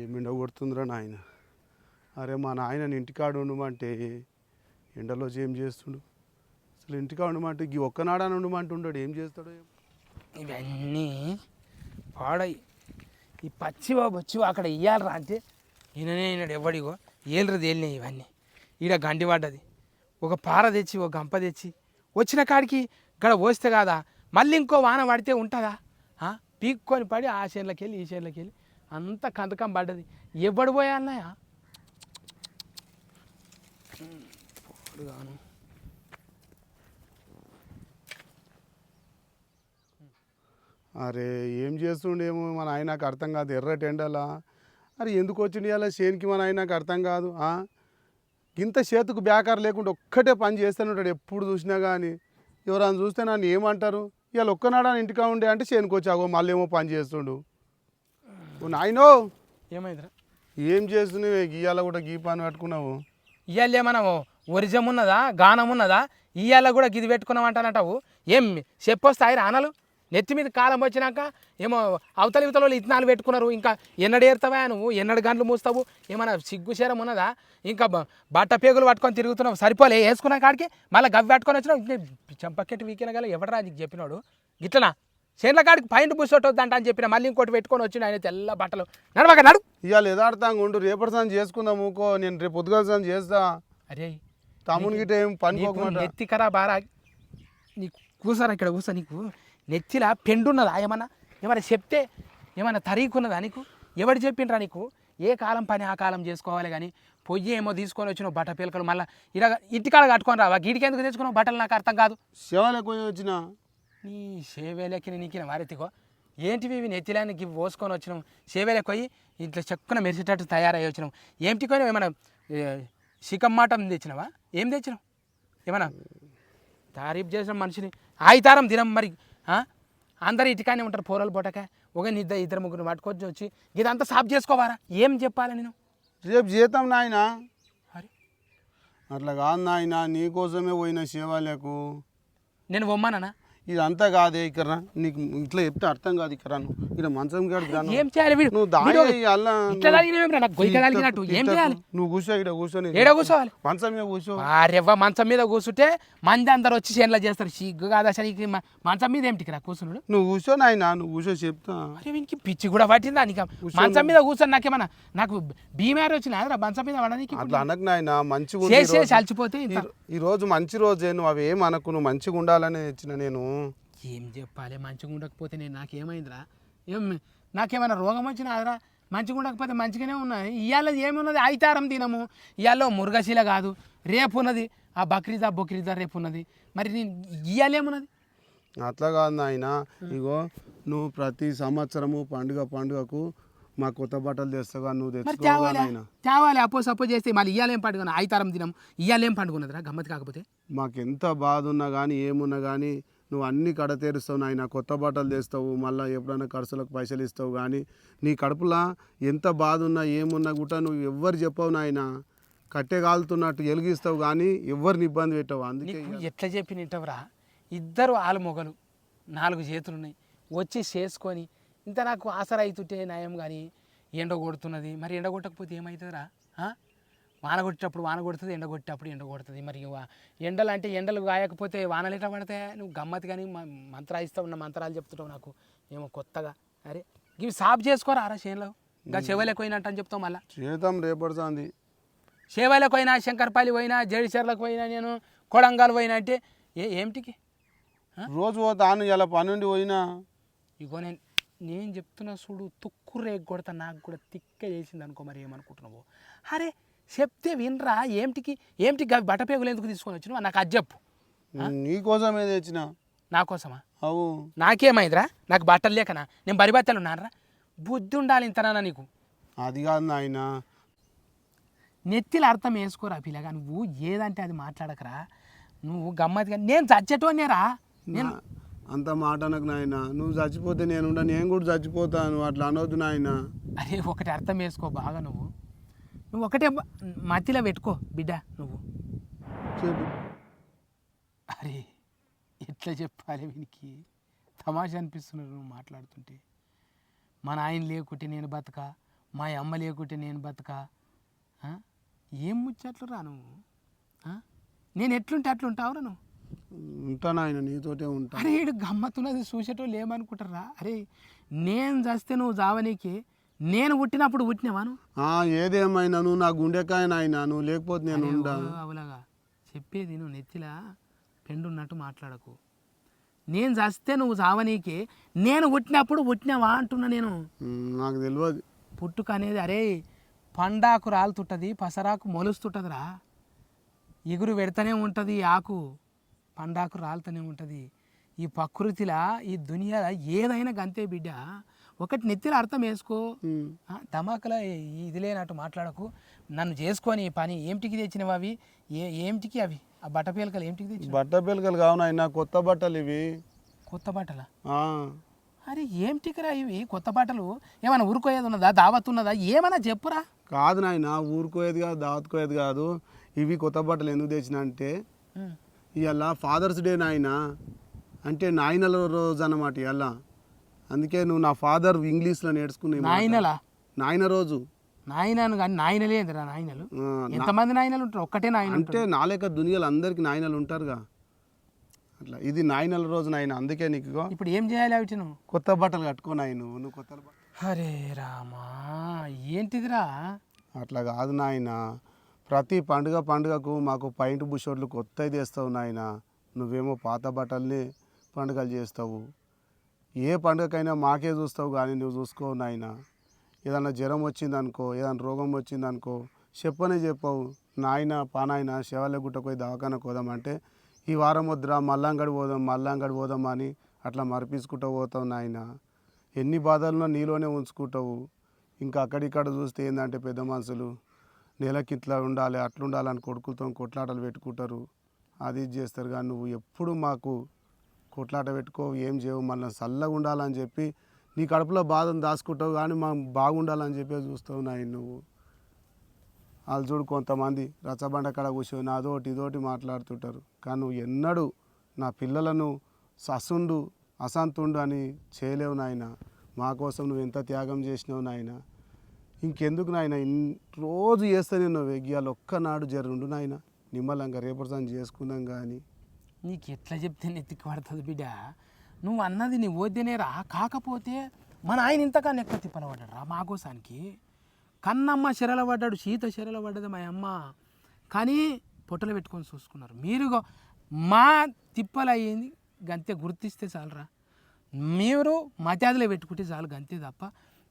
ఏమిండ కొడుతుందిరా నాయన. అరే మా నాయనని ఇంటికాడ ఉండమంటే ఎండలో ఏం చేస్తుండు? అసలు ఇంటికాడ ఉండమంటే ఈ ఒక్కనాడని ఉండమంటే ఉండడు ఏం చేస్తాడో ఇవన్నీ పాడై ఈ పచ్చివా బొచ్చివా అక్కడ ఇయ్యాలరా అంటే ఈయననే ఈయనడు ఎవడిగో ఏళ్ళరు తేలినాయి ఇవన్నీ. ఈడ గండి పడ్డది. ఒక పార తెచ్చి ఒక గంప తెచ్చి వచ్చిన కాడికి గడ పోస్తే కాదా? మళ్ళీ ఇంకో వాన పడితే ఉంటుందా? పీక్కొని పడి ఆ చేనులకి వెళ్ళి ఈ చేనులకి వెళ్ళి అంత కందకం పడ్డది. ఎవడు పోయాలన్నాయా పోడుగాను. అరే ఏం చేస్తుండేమో మన ఆయనకు అర్థం కాదు. ఎర్రటి ఎండలా అరే ఎందుకు వచ్చిండు అలా చేనికి మన ఆయనకు అర్థం కాదు ఇంత చేతుకు బేకారు లేకుండా ఒక్కటే పని చేస్తూనే ఉంటాడు ఎప్పుడు చూసినా కానీ ఎవరైనా చూస్తే నన్ను ఏమంటారు? ఇవాళ ఒక్కనాడా ఇంటికా ఉండే అంటే చేనుకొచ్చాగో మళ్ళీ ఏమో పని చేస్తుండు. ఓ నాయనో! ఏమైందిరా? ఏం చేస్తున్నావు? ఇవాళ కూడా గీ పని పట్టుకున్నావు? ఇవాళ ఏమన్నా ఒరిజం ఉన్నదా? గానం ఉన్నదా? ఇవాళ కూడా గిది పెట్టుకున్నామంటానంటావు ఏం చెప్పొస్తాయి రానలు? నెత్తి మీద కాలం వచ్చినాక ఏమో అవతల ఇవతల వాళ్ళు ఇత్తనాలు పెట్టుకున్నారు. ఇంకా ఎన్నడు ఏరుతావా నువ్వు? ఎన్నడు గంటలు మూస్తావు? ఏమన్నా సిగ్గు శరం ఉన్నదా? ఇంకా బట్ట పేగులు పట్టుకొని తిరుగుతున్నావు. సరిపోలే వేసుకున్న కాడికి మళ్ళీ గవ్వి పట్టుకొని వచ్చినావు. చెంపకెట్టి వీకిన గల ఎవడరా నీకు చెప్పినాడు? గిట్లనా? చేనుల కాడికి పైన బుసొట్టొద్దంట అని చెప్పిన మళ్ళీ ఇంకోటి పెట్టుకొని వచ్చిన ఆయన తెల్ల బట్టలు. నడవక నడు. ఇవాళ యథార్థంగా ఉండు రేపటి సాయం చేసుకుందాం ఊకో నేను రేపు పొద్దుగాల సాయం చేస్తా. అరే తమ్ముని గిట్ట ఏం పని నీకు పోకమాట నెత్తి కరా బారా నీకు కూసారా ఇక్కడ కూసా నీకు? నెత్తిలా పెండున్నదా ఏమన్నా? ఏమన్నా చెప్తే ఏమన్నా తరీకున్నదా నీకు? ఎవడు చెప్పిండ్రా నీకు? ఏ కాలం పని ఆ కాలం చేసుకోవాలి కానీ పొయ్యి ఏమో తీసుకొని వచ్చినావు బట్ట పిలకలు మళ్ళీ ఇలా ఇంటికాడ కట్టుకొని రావా? గీడికి ఎందుకు తెచ్చుకున్నావు? బట్టలు నాకు అర్థం కాదు. శివాలయ పోయి వచ్చిన? నీ సేవేలకి నీకిన వారెత్తికో. ఏంటివి ఇవి నెత్తిలానికి పోసుకొని వచ్చినాం సేవేలకు పోయి ఇట్లా చెక్కున మెరిసేటట్టు తయారై వచ్చినాం ఏంటి కొని ఏమన్నా చికం మాటం తెచ్చినావా? ఏం తెచ్చినావు? ఏమన్నా తారీఫ్ చేసిన మనిషిని ఆయితారం దినం మరి? అందరు ఇటుకానే ఉంటారు పోరలు పొటక. ఒక ఇద్దరు ఇద్దరు ముగ్గురు పట్టుకొచ్చి వచ్చి ఇదంతా సాఫ్ చేసుకోవారా? ఏం చెప్పాలి నేను? రేపు జీతం నాయన. అట్లా కాదు నాయన నీకోసమే పోయిన శివాలయకు. నేను పొమ్మానా ఇదంతా కాదే ఇక్కడ. నీకు ఇట్లా చెప్తే అర్థం కాదు ఇక్కడ నువ్వు. ఇక్కడ మంచం నువ్వు. ఏం చేయాలి వీడు? నువ్వు ఏం చేయాలి? నువ్వు కూర్చో ఇక్కడ కూర్చొని ఏడ కూర్చోవాలి? మంచం మీద కూర్చో. వారెవ్వ మంచం మీద కూర్చుంటే మంది అందరు వచ్చి చేనులో చేస్తారు. సిగ్గు కాదు మ- మంచం మీద ఏమిటికి రా కూర్చున్నాడు? నువ్వు కూర్చో నాయన నువ్వు కూర్చో చెప్తా. అరే వీనికి పిచ్చి కూడా పట్టిందా నీకు? మంచం మీద కూర్చొని నాకేమన్నా నాకు బీమారి వచ్చిన మంచం మీద పడడానికి అట్లా అనకు నాయన మంచిగా చేసి అలసిపోతే ఇంత. ఈ- రోజు మంచి రోజే నువ్వు అవి ఏం అనకు నువ్వు మంచిగా ఉండాలని ఇచ్చిన నేను. ఏం చెప్పాలి? మంచిగా ఉండకపోతే నేను నాకేమైందిరా? ఏం నాకేమైనా రోగం వచ్చినాదిరా మంచిగా ఉండకపోతే మంచిగానే ఉన్నది ఇవాళ ఏమున్నది? ఐతారం తినము ఇవాళ మురుగశీల కాదు. రేపు ఉన్నది ఆ బక్రీదా బొక్రీదా రేపు ఉన్నది మరి నేను ఇవాళ ఏమున్నది? అట్లా కాదు నాయన. ఇగో నువ్వు ప్రతి సంవత్సరము పండుగ పండుగకు మా కొత్త బట్టలు తెస్తాగా నువ్వు తెచ్చుకోగా తేవాలి. అప్పో సప్పో చేస్తే మళ్ళీ ఏం పండుగ? ఐతారం దినం ఏం పండుగ ఉన్నదిరా? గమ్మత్ కాకపోతే. మాకు ఎంత బాధ ఉన్నా కానీ ఏమున్నా కానీ నువ్వు అన్ని కడ తీరుస్తావు నాయన కొత్త బట్టలు తెస్తావు మళ్ళీ ఎప్పుడైనా ఖర్చులకు పైసలు ఇస్తావు కానీ నీ కడుపులో ఎంత బాధ ఉన్నా ఏమున్నా కూడా నువ్వు ఎవ్వరు చెప్పవు నాయన. కట్టె కాలుతున్నట్టు ఎలుగిస్తావు కానీ ఎవరిని ఇబ్బంది పెట్టవు. అందుకే ఎట్లా చెప్పి నింటవరా ఇద్దరు ఆలు మొగలు నాలుగు చేతులు ఉన్నాయి వచ్చి చేసుకొని ఇంత నాకు ఆసరా అవుతుంటే నయం కానీ ఎండ కొడుతున్నది మరి ఎండ కొట్టకపోతే ఏమవుతుందిరా? వాన కొట్టేటప్పుడు వాన కొడుతుంది ఎండ కొట్టేటప్పుడు ఎండ కొడుతుంది. మరి ఎండలు అంటే ఎండలు కాయకపోతే వానలు ఎట్లా పడతాయి? నువ్వు గమ్మత్ కానీ మంత్రాలు ఇస్తావు ఉన్న మంత్రాలు చెప్తుంటావు నాకు. ఏమో కొత్తగా. అరే ఇవి సాఫ్ చేసుకోరా రా చేనులో? ఇంకా చెవలకు పోయినట్టు అని చెప్తావు మళ్ళీ? చేద్దాం రేపడుతుంది. సేవలకు పోయినా శంకర్పల్లి పోయినా జడిచర్లకు పోయినా నేను కొడంగల్ పోయినా అంటే ఏ ఏమిటికి రోజు పోతాను ఇలా పనుండి పోయినా. ఇగో నేను నేను చెప్తున్నా చూడు తుక్కు రేగు కొడతా నాకు కూడా తిక్క చేసింది అనుకో మరి ఏమనుకుంటున్నావు. అరే చెప్తే వినరా? ఏమిటికి? ఏమిటికి అవి బట్టపేగులు ఎందుకు తీసుకొని వచ్చినావు? నాకు అది చెప్పు. నీకోసమే తెచ్చిన? నా కోసమా? అవు. నాకేమైందిరా? నాకు బట్టలు లేకనా? నేను బరి బట్టలు ఉన్నానరా? బుద్ధి ఉండాలి ఇంతనా నీకు? అది కాదు నాయన. నెత్తిలో అర్థం వేసుకోరా పిల్లగా? నువ్వు ఏదంటే అది మాట్లాడకరా. నువ్వు గమ్మత్తుగా నేను చచ్చేటోనేరా నేను అంత మాట నాకు నాయన. నువ్వు చచ్చిపోతే నేను నేను కూడా చచ్చిపోతాను. అట్లా అనొద్దు నాయన. అరే ఒకటి అర్థం వేసుకో బాగా నువ్వు. నువ్వు ఒకటే మతిలో పెట్టుకో బిడ్డ నువ్వు. అరే ఎట్లా చెప్పాలి వీనికి? తమాషా అనిపిస్తున్నారు నువ్వు మాట్లాడుతుంటే. మా నాయన లేకుంటే నేను బతక మా అమ్మ లేకుంటే నేను బతక? ఏం ముచ్చట్లు రా నువ్వు? నేను ఎట్లుంటే అట్లుంటావురా నువ్వు? ఉంటా నాయన నీతోటే ఉంటా. అరే గమ్మత్తున్నది చూసేటోళ్ళు ఏమనుకుంటారా? అరే నేను చస్తే నువ్వు జావనీకి నేను పుట్టినప్పుడు పుట్టినవాను ఆ, ఏదేమైనా నువ్వు నా గుండెకాయ నాయన నువ్వు లేకపోతే నేను ఉండా అవలాగా చెప్పేది నువ్వు నెత్తిలా పెండున్నట్టు మాట్లాడకు. నేను చస్తే నువ్వు చావనీకి. నేను పుట్టినప్పుడు పుట్టినావా అంటున్నా నేను. నాకు తెలియదు పుట్టుక అనేది అరే పండాకు రాలుతుంటుంది పసరాకు మొలుస్తుంటుందిరా. ఎగురు పెడతానే ఉంటుంది ఆకు పండాకు రాలుతూనే ఉంటుంది. ఈ ప్రకృతిలా ఈ దునియాలో ఏదైనా గంతే బిడ్డ. ఒకటి నెత్తిలో అర్థం వేసుకో. ధమాకలా ఇది లేనట్టు మాట్లాడకు. నన్ను చేసుకొని పని ఏమిటికి తెచ్చినవి అవి? ఏ ఏమిటికి అవి? ఆ బట్టపీలకలు ఏమిటికి తెచ్చిన బట్ట పిలకలు కావు నాయన కొత్త బట్టలు ఇవి. కొత్త బట్టల? అరే ఏమిటికిరా ఇవి? కొత్త బట్టలు? ఏమైనా ఉరుకోయేది ఉన్నదా? దావత్ ఉన్నదా? ఏమైనా చెప్పురా. కాదు నాయన ఊరుకోయేది కాదు దావత్కోయేది కాదు. ఇవి కొత్త బట్టలు ఎందుకు తెచ్చిన అంటే. ఇవాళ ఫాదర్స్ డే నాయన. అంటే నాయనల రోజు అన్నమాట ఇవాళ అందుకే నువ్వు నా ఫాదర్ ఇంగ్లీష్లో నేర్చుకునే నాయనలా? నాయన రోజు. నాయనను కానీ నాయనలే నాయనలు? ఎంతమంది నాయనలు ఉంటారు? ఒక్కటే నాయన అంటే నా లెక్క దునియాలో అందరికి నాయనలు ఉంటారుగా. అట్లా ఇది నాయనల రోజు నాయన అందుకే నీకు ఇప్పుడు ఏం చేయాలి అవి నువ్వు కొత్త బట్టలు కట్టుకో నాయన నువ్వు కొత్త బట్టలు. అరే రామా ఏంటిదిరా? అట్లా కాదు నాయన ప్రతి పండుగ పండుగకు మాకు పైంట్ బుషోట్లు కొత్తవి తెస్తావు నాయన. నువ్వేమో పాత బట్టల్ని పండుగలు చేస్తావు. ఏ పండుగకైనా మాకే చూస్తావు కానీ నువ్వు చూసుకోవు నాయన. ఏదన్నా జ్వరం వచ్చిందనుకో ఏదైనా రోగం వచ్చిందనుకో చెప్పనే చెప్పవు. నాయన పానాయన శివాల గుట్టకు పోయి దవాఖానకు పోదామంటే ఈ వారం వద్దురా మల్లంగడి పోదాం మల్లంగడి పోదాం అని అట్లా మరిపించుకుంటూ పోతావు నాయన. ఎన్ని బాధలను నీలోనే ఉంచుకుంటావు. ఇంకా అక్కడిక్కడ చూస్తే ఏంటంటే పెద్ద మనుషులు నెలకి ఇట్లా ఉండాలి అట్లా ఉండాలని కొడుకులతో కొట్లాటలు పెట్టుకుంటారు. అది ఇది చేస్తారు కానీ నువ్వు ఎప్పుడు మాకు కొట్లాట పెట్టుకో ఏం చేయవు మళ్ళీ చల్లగా ఉండాలని చెప్పి నీ కడుపులో బాధను దాచుకుంటావు కానీ మా బాగుండాలని చెప్పి చూస్తావు నాయన నువ్వు. వాళ్ళు చూడు కొంతమంది రచ్చబండ కాడ కూర్చొని అదోటి ఇదోటి మాట్లాడుతుంటారు. కానీ నువ్వు ఎన్నడూ నా పిల్లలను ససుండు అసంతుండు అని చేయలేవు నాయన. మా కోసం నువ్వు ఎంత త్యాగం చేసినావు నాయన. ఇంకెందుకు నాయన? ఇన్- రోజు చేస్తే నేను వెగ్గియాలు ఒక్కనాడు జరుండు నాయన. నిమ్మలంగా రేపటి చేసుకుందాం కానీ నీకు ఎట్లా చెప్తే నెత్తికి పడుతుంది బిడ్డ? నువ్వు అన్నది నీ వద్దనేరా. కాకపోతే మన ఆయన ఇంతకన్నా ఎక్కువ తిప్పలబడ్డాడు రా మా కోసానికి కన్నమ్మ చెరల పడ్డాడు సీత చెరల పడ్డది మా అమ్మ. కానీ పొట్టలు పెట్టుకొని చూసుకున్నారు. మీరు మా తిప్పలు అయ్యింది గంతే గుర్తిస్తే చాలరా. మీరు మత్యాదులో పెట్టుకుంటే చాలు గంతే తప్ప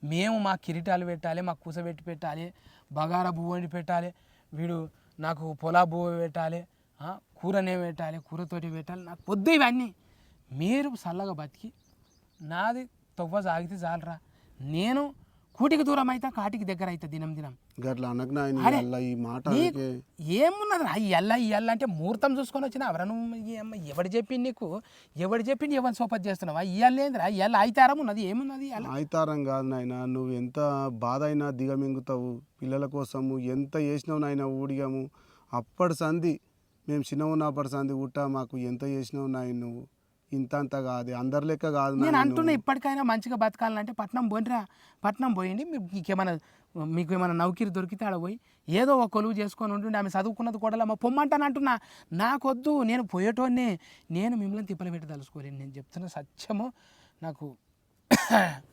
మేము మా కిరీటాలు పెట్టాలి మా కూసబెట్టి పెట్టాలి బగారా పువ్వు పెట్టాలి వీడు నాకు పొలా పువ్వు పెట్టాలి కూరనే పెట్టాలి కూరతోటి పెట్టాలి. నాకు పొద్దు ఇవన్నీ. మీరు చల్లగా బతికి నాది తవ్వ సాగితే చాలరా. నేను కూటికి దూరం అయితే కాటికి దగ్గర అయితే దినం దినం. గట్లా అనకు ఈ మాట. ఏమున్నది రా? ఎల్ల ఎల్ల అంటే ముహూర్తం చూసుకొని వచ్చిన ఎవరా నువ్వు ఈ అమ్మ? ఎవడు చెప్పింది నీకు? ఎవడు చెప్పింది ఎవరిని సోపత్ చేస్తున్నావా? ఏందిరా? ఇయ్యాల అయితారం ఉన్నది ఏమున్నది ఆయితారం కాదు నాయన నువ్వు ఎంత బాధ అయినా దిగమింగుతావు. పిల్లల కోసము ఎంత చేసినావు నాయన ఊడిగాము. అప్పటి సంధి మేము చిన్న ఉన్నప్పటి సంధి ఉట్టా మాకు ఎంత చేసినావు నాయన నువ్వు? ఇంత అంత కాదు అందరి లెక్క కాదు నేను అంటున్నా. ఇప్పటికైనా మంచిగా బతకాలంటే పట్నం పోయినరా? పట్నం పోయింది. మీకు మీకేమైనా మీకు ఏమైనా నౌకరి దొరికితే ఆడ పోయి ఏదో ఒక కొలువు చేసుకొని ఉంటుండే ఆమె చదువుకున్నది కూడా మా పొమ్మంటాను అంటున్నా. నాకొద్దు నేను పోయేటోనే నేను మిమ్మల్ని తిప్పలు పెట్టి తలుసుకోలేను. నేను చెప్తున్న సత్యము నాకు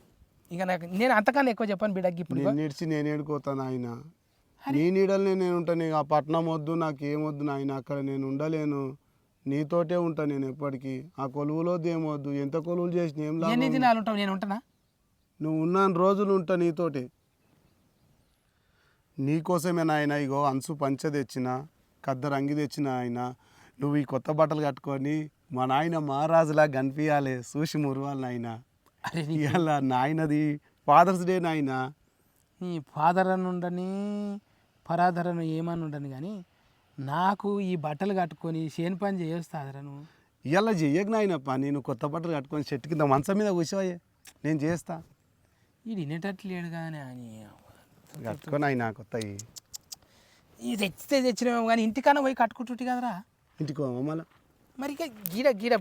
ఇక నాకు నేను అంతకన్నా ఎక్కువ చెప్పాను బిడ్డకి ఇప్పుడు నేను ఏడుకోతాను ఆయన నీ నీడలనే నేను ఉంటాను ఇక ఆ పట్నం వద్దు నాకు ఏమొద్దు నాయన అక్కడ నేను ఉండలేను. నీతోటే ఉంటా నేను ఎప్పటికీ. ఆ కొలువులో ఏమొద్దు ఎంత కొలువులు చేసిన ఏం ఎన్ని లాభం దినాలు ఉంటావు? నేను ఉంటానా? నువ్వు ఉన్న రోజులు ఉంటా నీతోటి. నీకోసమే నాయన ఇగో అంచు పంచ తెచ్చిన కద్ద రంగి తెచ్చిన ఆయన. నువ్వు ఈ కొత్త బట్టలు కట్టుకొని మా నాయన మహారాజులా కనిపించాలి చూసి మురవాలి నాయన. అరే నీ ఇవాళ నాయనది ఫాదర్స్ డే నాయన. నీ ఫాదర్ అని ఉండని పరాధర్ అని ఏమని ఉండని కానీ నాకు ఈ బట్టలు కట్టుకొని చేను పని చేస్తాదరా నువ్వు ఇవాళ చెయ్యకు నాయన నువ్వు కొత్త బట్టలు కట్టుకొని చెట్టు కింద మంచం మీద కూర్చోయే నేను చేస్తా. ఇది వినేటట్లు లేడు కానీ అని కట్టుకొని ఆయన కొత్తవి. ఈ తెచ్చితే తెచ్చినామేమో కానీ ఇంటికన్నా పోయి కట్టుకుంటుంటే కదరా. ఇంటికి మళ్ళా? మరి ఇక గీడ గీడ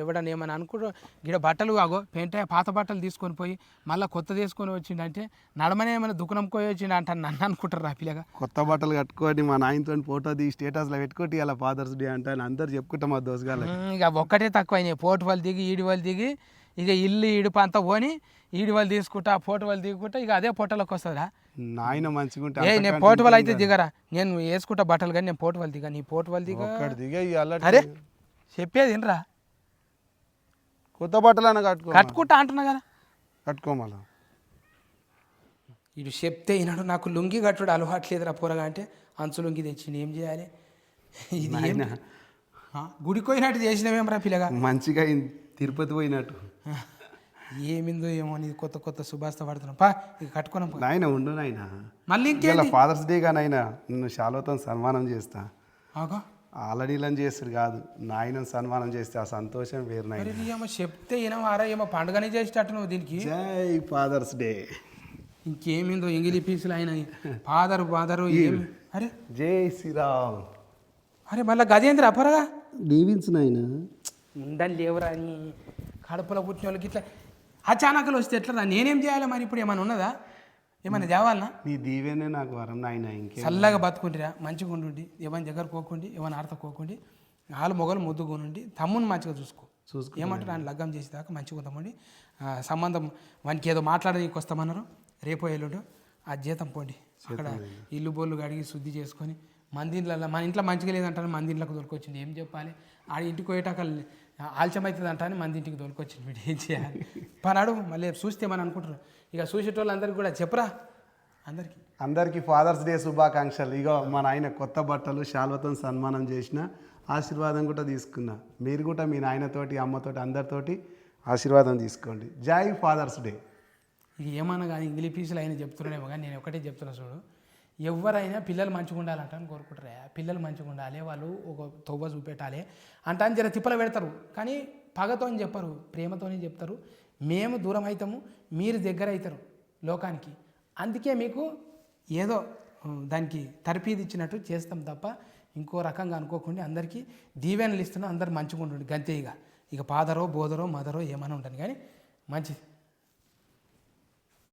ఎవడన్నా ఏమన్నా అనుకుంటూ గీడ బట్టలు ఆగో పెంట పాత బట్టలు తీసుకొని పోయి మళ్ళీ కొత్త తీసుకొని వచ్చిండంటే నడమనే ఏమైనా దుకాణం పోయి వచ్చిండ అంట నన్ను అనుకుంటారు రా పిల్లగా. కొత్త బట్టలు కట్టుకొని మా నాయనతో ఫోటో తీసి స్టేటస్లో పెట్టుకోటి ఇలా ఫాదర్స్ డే అంటే అందరు చెప్పుకుంటాం మా దోసగాళ్ళకి. ఉమ్, ఇక ఒక్కటే తక్కువ అయినాయి. పోటు వాళ్ళు దిగి ఈడి వాళ్ళు దిగి ఇక ఇల్లు ఇడుపు అంతా పోని ఈడి వాళ్ళు తీసుకుంటా పోటు వాళ్ళు దిగుకుంటా ఇక అదే పొట్టలోకి వస్తుందా నాయన మంచిగా ఉంటే ఏ నేను పోటు వాళ్ళు అయితే దిగరా. నేను వేసుకుంటా బట్టలు కానీ నేను పోటు వాళ్ళు దిగా నీ పోటు వాళ్ళు దిగా. దిగే అరే! చెప్పేది వినరా? కొత్త బట్టలు అన్న కట్టుకో కట్టుకుంటా అంటున్నా కదా. కట్టుకో మళ్ళా ఇటు చెప్తే ఈనాడు నాకు లుంగి కట్టుడు అలవాట్లేదురా పోరగా అంటే అంచు లుంగి తెచ్చింది ఏం చేయాలి? ఇది ఏం? ఆ, గుడికి పోయినట్టు చేసినవేమరా పిల్లగా? మంచిగా తిరుపతి పోయినట్టు. ఏమిందో ఏమో నీది కొత్త కొత్త సుభాస్త పడుతున్నాం పా ఇక కట్టుకున్నాం పా. నాయన ఉండు నాయన. మళ్ళీ ఇంకేంటి? ఫాదర్స్ డే ఆయన నిన్ను శాలోతో సన్మానం చేస్తా. ఆగా. ఆల్రెడీ ఇలా చేస్తాడు కాదు. నాయన సన్మానం చేస్తే ఆ సంతోషం వేరు నాయన. చెప్తే ఏమో ఏమో పండుగనే చేసేటట్టు నువ్వు దీనికి. జై ఫాదర్స్ డే. ఇంకేమిందో ఎంగిలి పీసులు ఆయన. ఫాదరు ఫాదరు అరే. జై శ్రీరామ్. అరే మళ్ళీ గదేంద్ర అపరగా? దీవించు నాయన. ఉండాలి లేవురా అని కడుపులో పుట్టిన వాళ్ళకి ఇట్లా అచానకలు వస్తే ఎట్లా నేనేం చేయాలి మరి ఇప్పుడు? ఏమైనా ఉన్నదా? ఏమైనా తేవాలనా? నీ దీవెనే నాకు వరం నాయన ఇంకే చల్లగా బతుకుంటిరా మంచిగా ఉండుండి ఎవరి దగ్గర కోకుండి ఎవరిని ఆడత కోకుండి ఆలు మొగలు ముద్దుగునుండి తమ్ముని మంచిగా చూసుకో. చూసుకో ఏమంటారు? ఆయన లగ్గం చేసేదాకా మంచిగా ఉందామండి. సంబంధం వానికి ఏదో మాట్లాడడానికి వస్తామన్నారు. రేపో ఎల్లుండు ఆ జీతం పోండి. అక్కడ ఇల్లు బోళ్ళు కడిగి శుద్ధి చేసుకొని మందింట్లలో మన ఇంట్లో మంచిగా లేదంటాను మంది ఇంట్లోకి దొరికొచ్చింది. ఏం చెప్పాలి? ఆడ ఇంటికి పోయేటాక ఆలస్యం అవుతుంది అంటాను మంది ఇంటికి దొరికొచ్చింది వీడు. ఏం చేయాలి? పనాడు మళ్ళీ చూస్తే మనం అనుకుంటారు? ఇక చూసేటోళ్ళందరికీ కూడా చెప్పరా? అందరికీ. అందరికీ ఫాదర్స్ డే శుభాకాంక్షలు. ఇగో మా నాయన కొత్త బట్టలు శాల్వతం సన్మానం చేసిన ఆశీర్వాదం కూడా తీసుకున్నా. మీరు కూడా మీ నాయనతోటి అమ్మతోటి అందరితోటి ఆశీర్వాదం తీసుకోండి. జై ఫాదర్స్ డే. ఇక ఏమన్నా కానీ ఇంగ్లీష్ పీసులు అయినా చెప్తున్నాడేమో కానీ నేను ఒకటే చెప్తున్నా చూడు. ఎవరైనా పిల్లలు మంచిగా ఉండాలంట అని కోరుకుంటారు. పిల్లలు మంచిగా ఉండాలి వాళ్ళు ఒక తొవ్వ చూపెట్టాలి అంటే అని జర తిప్పలు పెడతారు. కానీ పగతో చెప్పరు ప్రేమతోనే చెప్తారు. మేము దూరం అవుతాము మీరు దగ్గర అవుతారు లోకానికి. అందుకే మీకు ఏదో దానికి తరపీది ఇచ్చినట్టు చేస్తాం తప్ప ఇంకో రకంగా అనుకోకుండా అందరికీ దీవెనలు ఇస్తున్నాం అందరు మంచిగా ఉండండి గంతే ఇక ఇక పాదరో బోధరో మదరో ఏమైనా ఉంటుంది కానీ మంచిది.